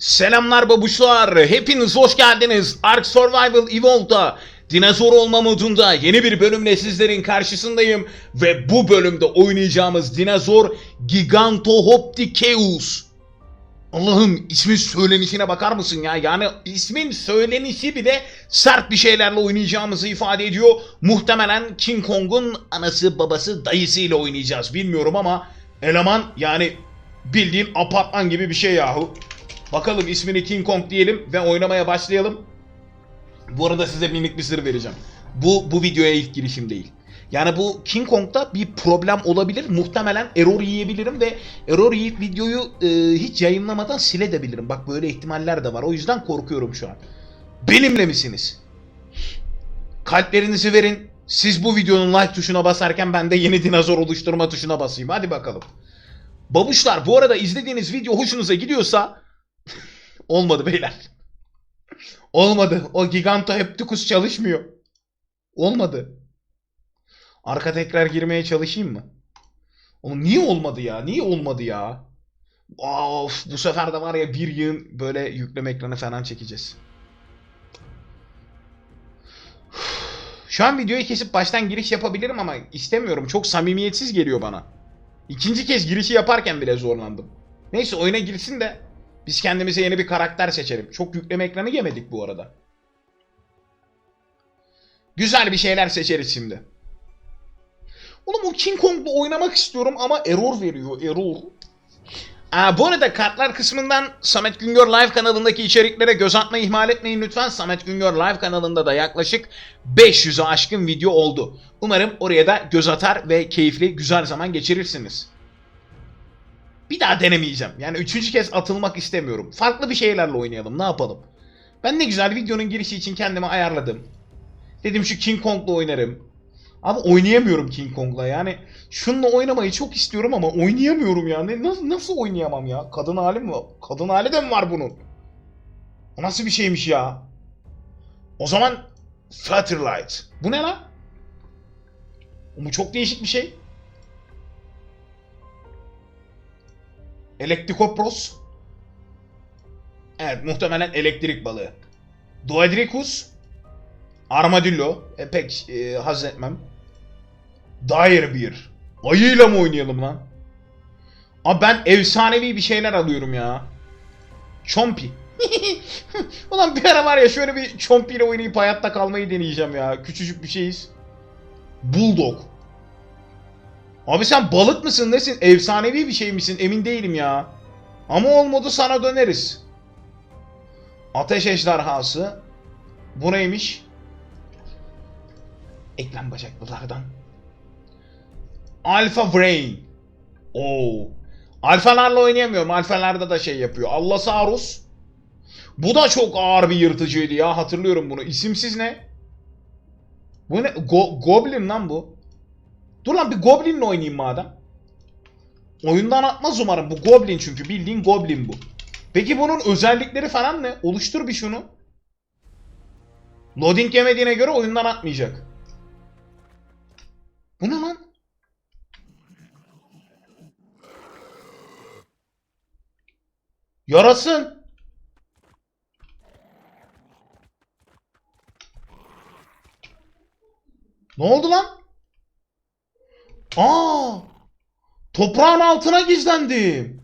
Selamlar babuşlar. Hepiniz hoş geldiniz. Ark Survival Evolved'da dinozor olma modunda yeni bir bölümle sizlerin karşısındayım. Ve bu bölümde oynayacağımız dinozor Gigantohoptikeus. Allah'ım ismin söylenişine bakar mısın ya? Yani ismin söylenişi bile sert bir şeylerle oynayacağımızı ifade ediyor. Muhtemelen King Kong'un anası babası dayısıyla oynayacağız. Bilmiyorum ama eleman yani bildiğin apartman gibi bir şey yahu. Bakalım ismini King Kong diyelim ve oynamaya başlayalım. Bu arada size minik bir sır vereceğim. Bu bu videoya ilk girişim değil. Yani bu King Kong'da bir problem olabilir. Muhtemelen error yiyebilirim ve error yiyip videoyu e, hiç yayınlamadan silebilirim. Bak böyle ihtimaller de var. O yüzden korkuyorum şu an. Benimle misiniz? Kalplerinizi verin. Siz bu videonun like tuşuna basarken ben de yeni dinozor oluşturma tuşuna basayım. Hadi bakalım. Babuşlar bu arada izlediğiniz video hoşunuza gidiyorsa olmadı beyler. Olmadı. O Gigantopithecus çalışmıyor. Olmadı. Arka tekrar girmeye çalışayım mı? Oğlum niye olmadı ya? Niye olmadı ya? Of bu sefer de var ya bir yığın böyle yükleme ekranı falan çekeceğiz. Şu an videoyu kesip baştan giriş yapabilirim ama istemiyorum. Çok samimiyetsiz geliyor bana. İkinci kez girişi yaparken bile zorlandım. Neyse oyuna girsin de biz kendimize yeni bir karakter seçelim. Çok yükleme ekranı yemedik bu arada. Güzel bir şeyler seçeriz şimdi. Oğlum o King Kong'la oynamak istiyorum ama error veriyor. Error. Aa, bu arada kartlar kısmından Samet Güngör Live kanalındaki içeriklere göz atmayı ihmal etmeyin lütfen. Samet Güngör Live kanalında da yaklaşık 500'e aşkın video oldu. Umarım oraya da göz atar ve keyifli güzel zaman geçirirsiniz. Bir daha denemeyeceğim. Yani üçüncü kez atılmak istemiyorum. Farklı bir şeylerle oynayalım. Ne yapalım? Ben ne güzel videonun girişi için kendimi ayarladım. Dedim şu King Kong'la oynarım. Ama oynayamıyorum King Kong'la yani. Şununla oynamayı çok istiyorum ama oynayamıyorum ya. Ne, nasıl, nasıl oynayamam ya? Kadın hali mi? Kadın hali de mi var bunun? O nasıl bir şeymiş ya? O zaman Flutterlight. Bu ne lan? Bu çok değişik bir şey. Elektrikopros. Evet muhtemelen elektrik balığı. Doedricus. Armadillo. E, pek e, haz etmem. Dire bir. Ayıyla mı oynayalım lan? Abi ben efsanevi bir şeyler alıyorum ya. Chompi. Ulan bir ara var ya şöyle bir Chompi ile oynayıp hayatta kalmayı deneyeceğim ya. Küçücük bir şeyiz. Bulldog. Abi sen balık mısın nesin? Efsanevi bir şey misin? Emin değilim ya. Ama olmadı sana döneriz. Ateş ejderhası. Bu neymiş? Eklem bacaklılardan. Alpha Brain. Oo. Alfalarla oynayamıyorum. Alfalarda da şey yapıyor. Allosaurus. Bu da çok ağır bir yırtıcıydı ya. Hatırlıyorum bunu. İsimsiz ne? Bu ne? Go- Goblin lan bu. Dur lan bir Goblin'le oynayayım madem. Oyundan atmaz umarım. Bu Goblin çünkü. Bildiğin Goblin bu. Peki bunun özellikleri falan ne? Oluştur bir şunu. Loading yemediğine göre oyundan atmayacak. Bu ne lan? Yarasın. Ne oldu lan? Aa! Toprağın altına gizlendim.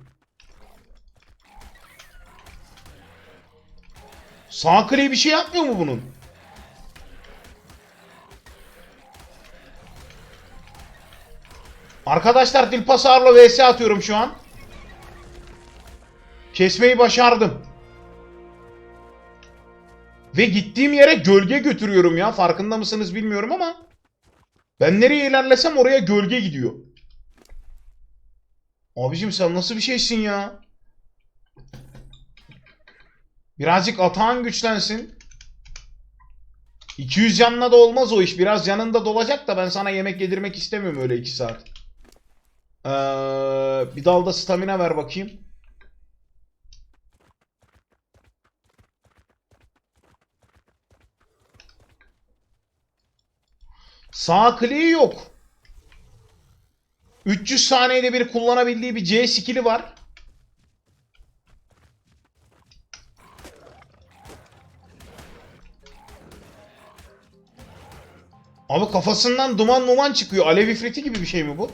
Sağ klavye bir şey yapmıyor mu bunun? Arkadaşlar Dilpasar'la vs atıyorum şu an. Kesmeyi başardım. Ve gittiğim yere gölge götürüyorum ya. Farkında mısınız bilmiyorum ama. Ben nereye ilerlesem oraya gölge gidiyor. Abicim sen nasıl bir şeysin ya? Birazcık atağın güçlensin. 200 canla da olmaz o iş. Biraz yanında dolacak da ben sana yemek yedirmek istemiyorum öyle 2 saat. Ee, bir dalda stamina ver bakayım. Sağ kliği yok. 300 saniyede bir kullanabildiği bir C skill'i var. Abi kafasından duman muman çıkıyor. Alev ifriti gibi bir şey mi bu?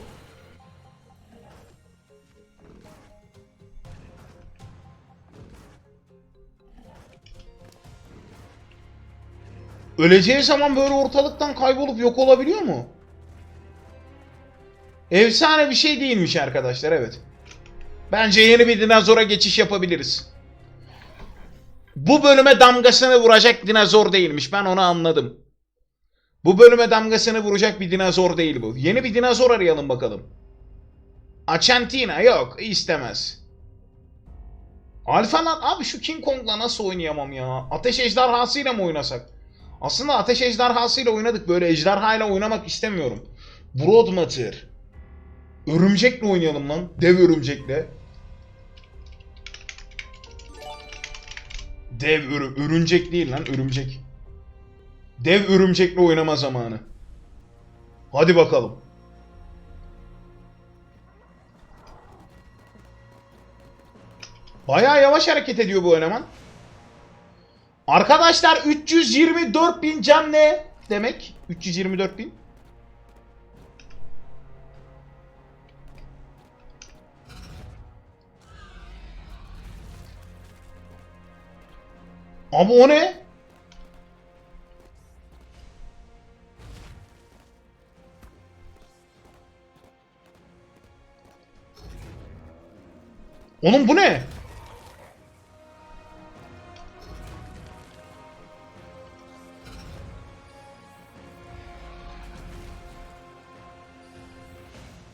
Öleceği zaman böyle ortalıktan kaybolup yok olabiliyor mu? Efsane bir şey değilmiş arkadaşlar evet. Bence yeni bir dinozora geçiş yapabiliriz. Bu bölüme damgasını vuracak dinozor değilmiş. Ben onu anladım. Bu bölüme damgasını vuracak bir dinozor değil bu. Yeni bir dinozor arayalım bakalım. Achantina yok istemez. Alfa lan abi şu King Kong'la nasıl oynayamam ya? Ateş ejderhasıyla mı oynasak? Aslında ateş ejderhasıyla oynadık. Böyle ejderhayla oynamak istemiyorum. Broadmatter. Örümcekle oynayalım lan. Dev örümcekle. Dev örü örümcek değil lan örümcek. Dev örümcekle oynama zamanı. Hadi bakalım. Bayağı yavaş hareket ediyor bu eleman. Arkadaşlar 324 bin can ne demek? 324 bin. Abi o ne? Oğlum bu ne?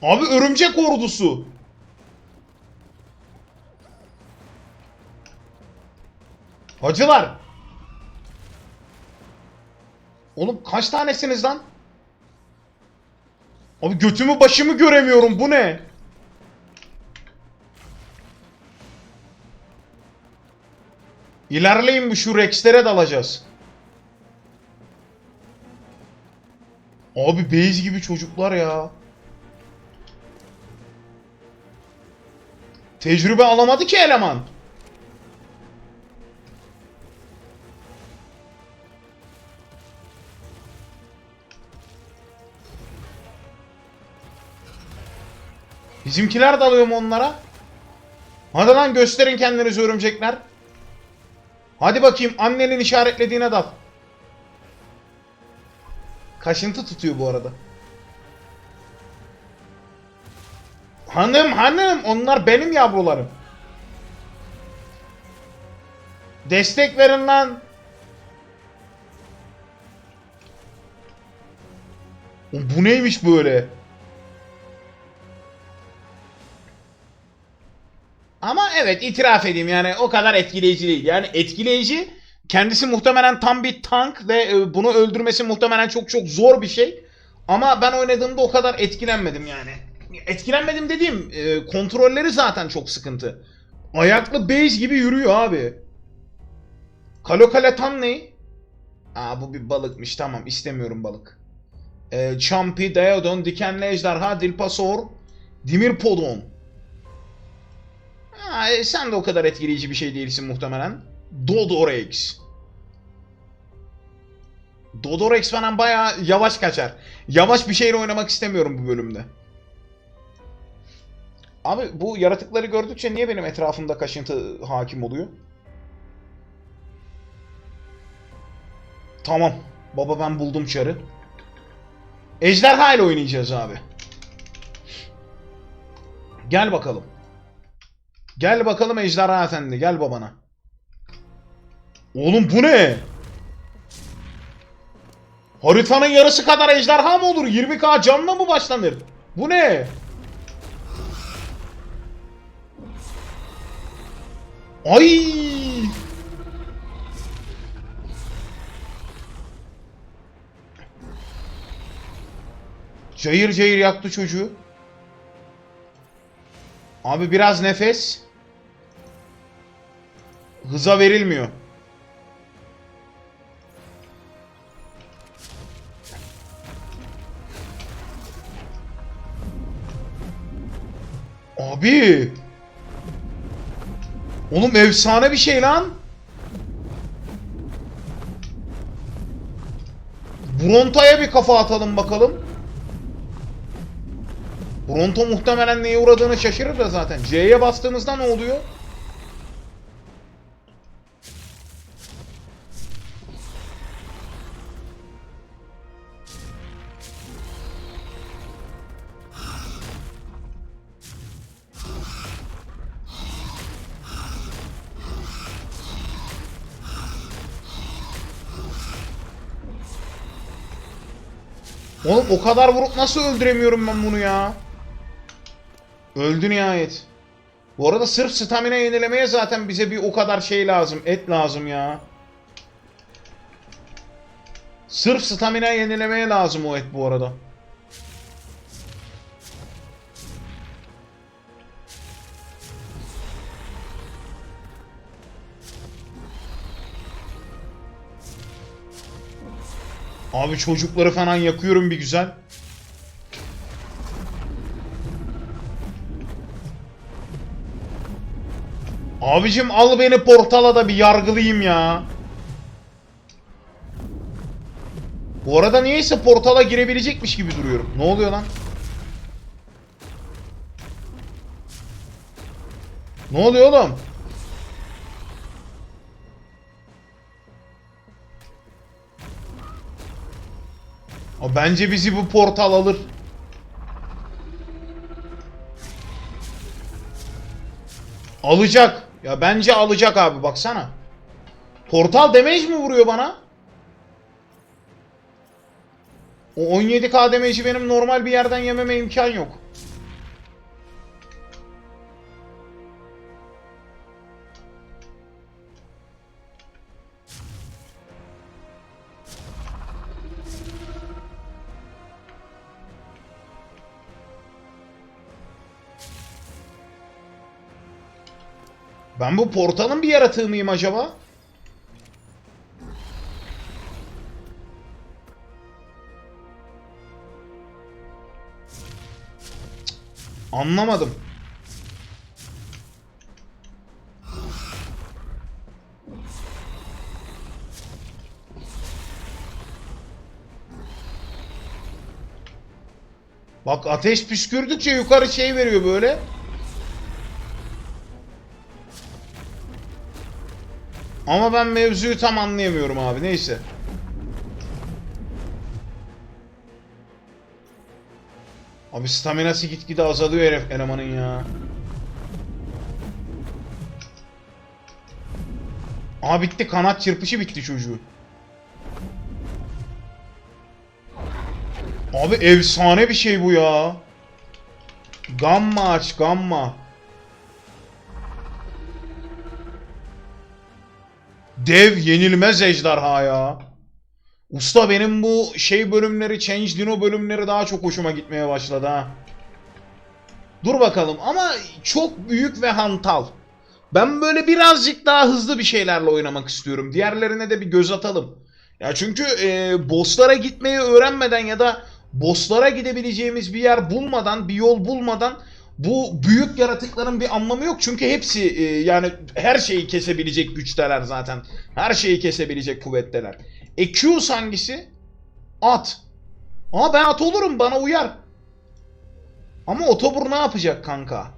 Abi örümcek ordusu. Hacılar. Oğlum kaç tanesiniz lan? Abi götümü başımı göremiyorum bu ne? İlerleyin bu şu Rex'lere dalacağız. Abi base gibi çocuklar ya. Tecrübe alamadı ki eleman. Bizimkiler dalıyor mu onlara? Hadi lan gösterin kendinizi örümcekler. Hadi bakayım annenin işaretlediğine dal. Kaşıntı tutuyor bu arada. Hanım hanım onlar benim yavrularım. Destek verin lan. Bu neymiş böyle? Ama evet itiraf edeyim yani o kadar etkileyici değil. Yani etkileyici kendisi muhtemelen tam bir tank ve e, bunu öldürmesi muhtemelen çok çok zor bir şey. Ama ben oynadığımda o kadar etkilenmedim yani. Etkilenmedim dediğim e, kontrolleri zaten çok sıkıntı. Ayaklı base gibi yürüyor abi. Kalokaletan ne? Aa bu bir balıkmış tamam istemiyorum balık. E, Champi, Diodon, Dikenli Ejderha, Dilpasor, Dimirpodon. Ha, e, sen de o kadar etkileyici bir şey değilsin muhtemelen. Dodorex. Dodorex falan bayağı yavaş kaçar. Yavaş bir şeyle oynamak istemiyorum bu bölümde. Abi bu yaratıkları gördükçe niye benim etrafımda kaşıntı hakim oluyor? Tamam. Baba ben buldum çarı. Ejderha ile oynayacağız abi. Gel bakalım. Gel bakalım Ejderha Efendi. Gel babana. Oğlum bu ne? Haritanın yarısı kadar ejderha mı olur? 20k canla mı başlanır? Bu ne? Ay! Cayır cayır yaktı çocuğu. Abi biraz nefes. Hıza verilmiyor. Abi. Oğlum efsane bir şey lan. Bronta'ya bir kafa atalım bakalım. Bronto muhtemelen neye uğradığını şaşırır da zaten. C'ye bastığımızda ne oluyor? Oğlum o kadar vurup nasıl öldüremiyorum ben bunu ya? Öldü nihayet. Bu arada sırf stamina yenilemeye zaten bize bir o kadar şey lazım. Et lazım ya. Sırf stamina yenilemeye lazım o et bu arada. Abi çocukları falan yakıyorum bir güzel. Abicim al beni portala da bir yargılayayım ya. Bu arada niyeyse portala girebilecekmiş gibi duruyorum. Ne oluyor lan? Ne oluyor oğlum? Aa, Bence bizi bu portal alır. Alacak. Ya bence alacak abi baksana. Portal damage mi vuruyor bana? O 17k damage'i benim normal bir yerden yememe imkan yok. Ben bu portalın bir yaratığı mıyım acaba? Anlamadım. Bak ateş püskürdükçe yukarı şey veriyor böyle. Ama ben mevzuyu tam anlayamıyorum abi. Neyse. Abi staminası gitgide azalıyor herif elemanın ya. Aa bitti. Kanat çırpışı bitti çocuğu. Abi efsane bir şey bu ya. Gamma aç gamma. Dev yenilmez ejderha ya. Usta benim bu şey bölümleri, Change Dino bölümleri daha çok hoşuma gitmeye başladı ha. Dur bakalım ama çok büyük ve hantal. Ben böyle birazcık daha hızlı bir şeylerle oynamak istiyorum. Diğerlerine de bir göz atalım. Ya çünkü e, bosslara gitmeyi öğrenmeden ya da bosslara gidebileceğimiz bir yer bulmadan, bir yol bulmadan bu büyük yaratıkların bir anlamı yok. Çünkü hepsi e, yani her şeyi kesebilecek güçteler zaten. Her şeyi kesebilecek kuvvetteler. E Q's hangisi? At. Aa ben at olurum bana uyar. Ama otobur ne yapacak kanka?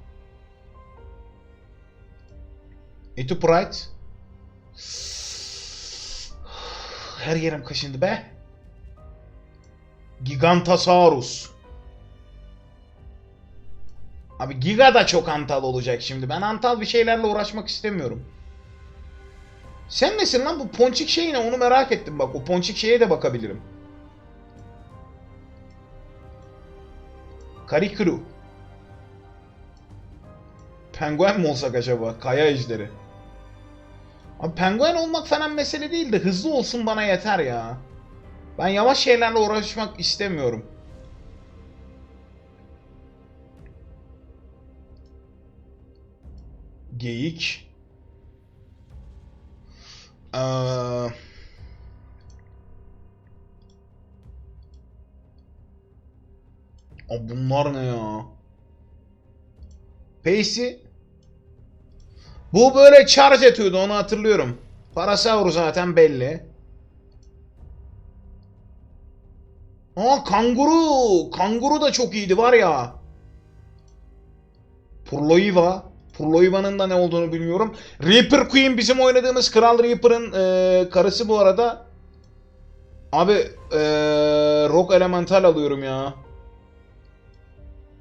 Etu Pride. Her yerim kaşındı be. Gigantosaurus. Abi Giga da çok antal olacak şimdi. Ben antal bir şeylerle uğraşmak istemiyorum. Sen nesin lan bu ponçik şey ne onu merak ettim bak. O ponçik şeye de bakabilirim. Karikuru. Penguen mi olsak acaba? Kaya ejderi. Abi penguen olmak falan mesele değil de hızlı olsun bana yeter ya. Ben yavaş şeylerle uğraşmak istemiyorum. Geyik. Ee, Abi bunlar ne ya? Pacey. Bu böyle charge atıyordu onu hatırlıyorum. Parasaur zaten belli. Aa kanguru. Kanguru da çok iyiydi var ya. Purloiva. Purloiva'nın da ne olduğunu bilmiyorum. Reaper Queen bizim oynadığımız Kral Reaper'ın eee, karısı bu arada. Abi eee, Rock Elemental alıyorum ya.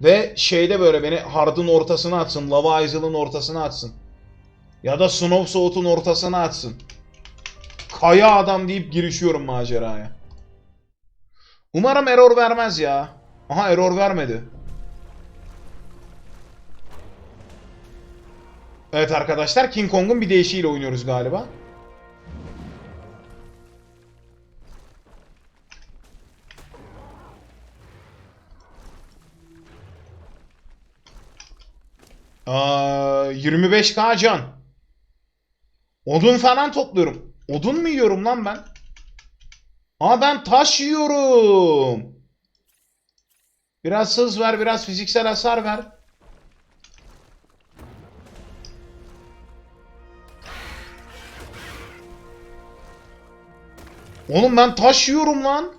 Ve şeyde böyle beni Hard'ın ortasına atsın. Lava Isil'ın ortasına atsın. Ya da Snow Soğut'un ortasına atsın. Kaya adam deyip girişiyorum maceraya. Umarım error vermez ya. Aha error vermedi. Evet arkadaşlar King Kong'un bir değişiğiyle oynuyoruz galiba. Aa, 25k can. Odun falan topluyorum. Odun mu yiyorum lan ben? Aa ben taş yiyorum. Biraz hız ver, biraz fiziksel hasar ver. Oğlum ben taş yiyorum lan.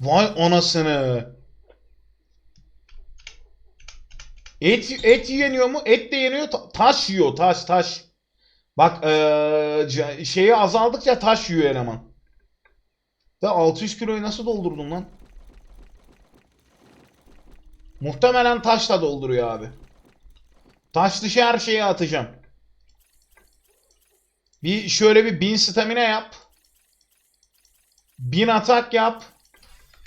Vay anasını. Et et yeniyor mu? Et de yeniyor. ta- taş yiyor. Taş taş. Bak ca- şeyi azaldıkça taş yiyor eleman. Da 600 kiloyu nasıl doldurdun lan? Muhtemelen taşla dolduruyor abi. Taş dışı her şeyi atacağım. Bir şöyle bir 1000 stamina yap. 1000 atak yap.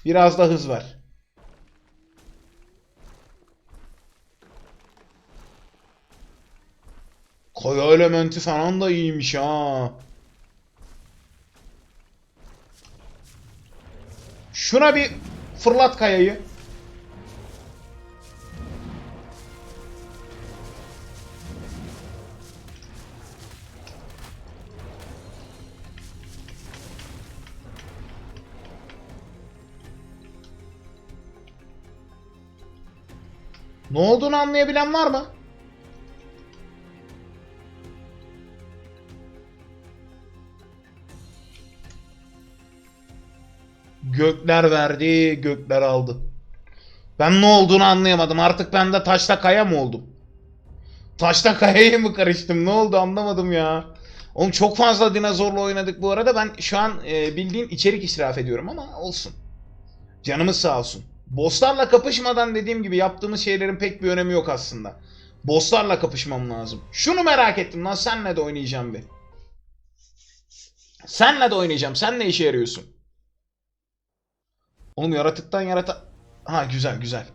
Biraz da hız ver. Kaya elementi falan da iyiymiş ha. Şuna bir fırlat kayayı. Ne olduğunu anlayabilen var mı? Gökler verdi, gökler aldı. Ben ne olduğunu anlayamadım. Artık ben de taşla kaya mı oldum? Taşla kayaya mı karıştım? Ne oldu anlamadım ya. Oğlum çok fazla dinozorla oynadık bu arada. Ben şu an e, bildiğin içerik israf ediyorum ama olsun. Canımız sağ olsun. Bosslarla kapışmadan dediğim gibi yaptığımız şeylerin pek bir önemi yok aslında. Bosslarla kapışmam lazım. Şunu merak ettim lan senle de oynayacağım bir. Senle de oynayacağım. Sen ne işe yarıyorsun? Oğlum yaratıktan yarata... Ha güzel güzel.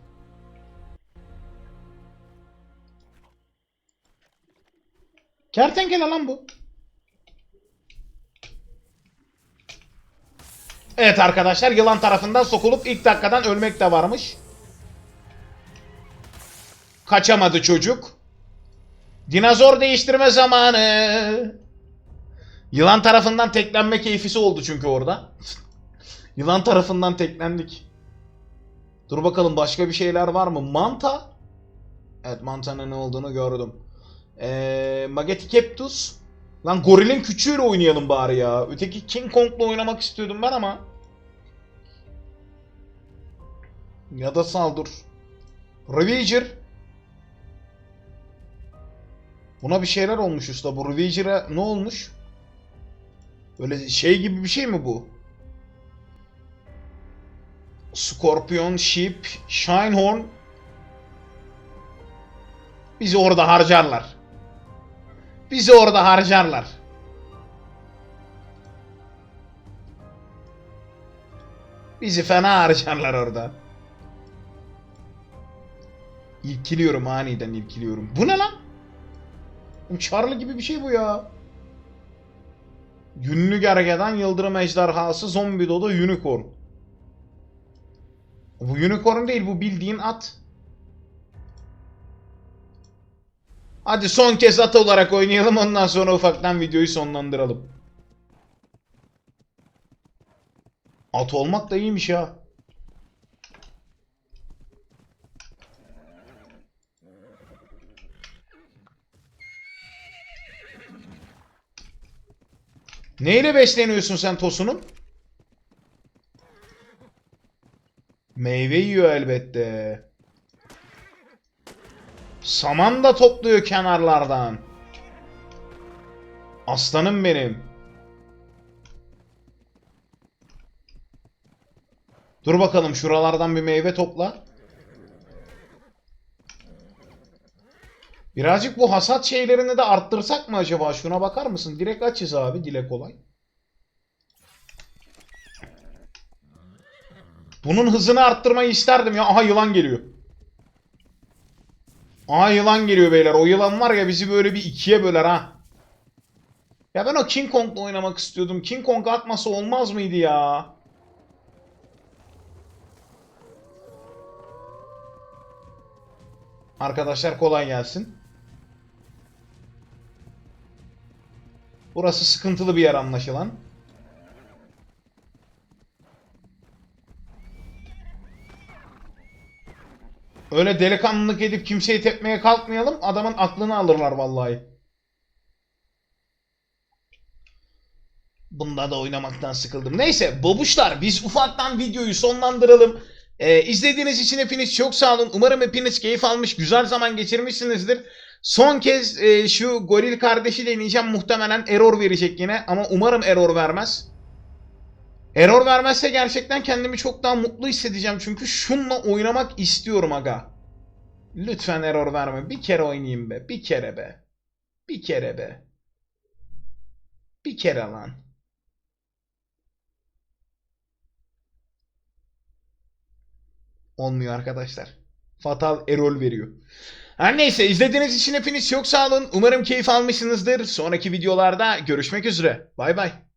Kertenkele lan bu. Evet arkadaşlar yılan tarafından sokulup ilk dakikadan ölmek de varmış. Kaçamadı çocuk. Dinozor değiştirme zamanı. Yılan tarafından teklenme keyfisi oldu çünkü orada. Yılan tarafından teklendik. Dur bakalım başka bir şeyler var mı? Manta? Evet mantanın ne olduğunu gördüm. Ee, Mageticaptus. Lan gorilin küçüğüyle oynayalım bari ya. Öteki King Kong'la oynamak istiyordum ben ama. Ya da saldır. Ravager. Buna bir şeyler olmuş usta. Bu Ravager'a ne olmuş? Böyle şey gibi bir şey mi bu? Scorpion, Sheep, Shinehorn. Bizi orada harcarlar. Bizi orada harcarlar. Bizi fena harcarlar orada. İrkiliyorum aniden irkiliyorum. Bu ne lan? Charlie gibi bir şey bu ya. Yünlü gergedan yıldırım ejderhası zombi dodo unicorn. Bu unicorn değil bu bildiğin at. Hadi son kez at olarak oynayalım ondan sonra ufaktan videoyu sonlandıralım. At olmak da iyiymiş ha. Neyle besleniyorsun sen Tosun'un? Meyve yiyor elbette. Saman da topluyor kenarlardan. Aslanım benim. Dur bakalım şuralardan bir meyve topla. Birazcık bu hasat şeylerini de arttırsak mı acaba? Şuna bakar mısın? Direkt açız abi. Dile kolay. Bunun hızını arttırmayı isterdim ya. Aha yılan geliyor. Aha yılan geliyor beyler. O yılan var ya bizi böyle bir ikiye böler ha. Ya ben o King Kong'la oynamak istiyordum. King Kong atmasa olmaz mıydı ya? Arkadaşlar kolay gelsin. Burası sıkıntılı bir yer anlaşılan. Öyle delikanlılık edip kimseyi tepmeye kalkmayalım. Adamın aklını alırlar vallahi. Bunda da oynamaktan sıkıldım. Neyse babuşlar biz ufaktan videoyu sonlandıralım. Ee, izlediğiniz için hepiniz çok sağ olun. Umarım hepiniz keyif almış, güzel zaman geçirmişsinizdir. Son kez e, şu goril kardeşi deneyeceğim. Muhtemelen error verecek yine ama umarım error vermez. Error vermezse gerçekten kendimi çok daha mutlu hissedeceğim. Çünkü şunla oynamak istiyorum aga. Lütfen error verme. Bir kere oynayayım be. Bir kere be. Bir kere be. Bir kere lan. Olmuyor arkadaşlar. Fatal error veriyor. Her neyse izlediğiniz için hepiniz çok sağ olun. Umarım keyif almışsınızdır. Sonraki videolarda görüşmek üzere. Bay bay.